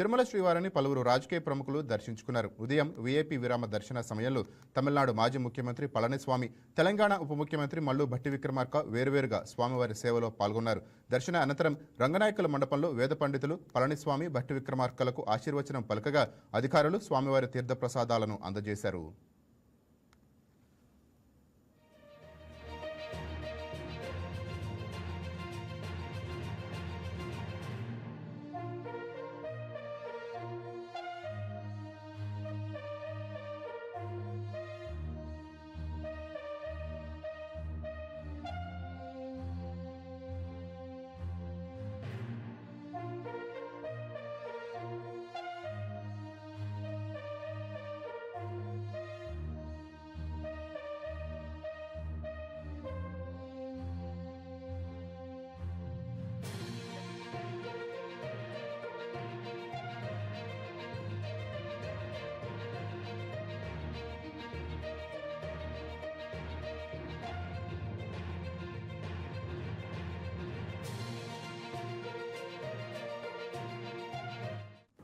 తిరుమల శ్రీవారిని పలువురు రాజకీయ ప్రముఖులు దర్శించుకున్నారు. ఉదయం వీఐపీ విరామ దర్శన సమయంలో తమిళనాడు మాజీ ముఖ్యమంత్రి పళనిస్వామి తెలంగాణ ఉప ముఖ్యమంత్రి మల్లు భట్టి విక్రమార్క వేరువేరుగా స్వామివారి సేవలో పాల్గొన్నారు. దర్శన అనంతరం రంగనాయకుల మండపంలో వేద పండితులు పళనిస్వామి భట్టి విక్రమార్కలకు ఆశీర్వచనం పలకగా అధికారులు స్వామివారి తీర్థప్రసాదాలను అందజేశారు.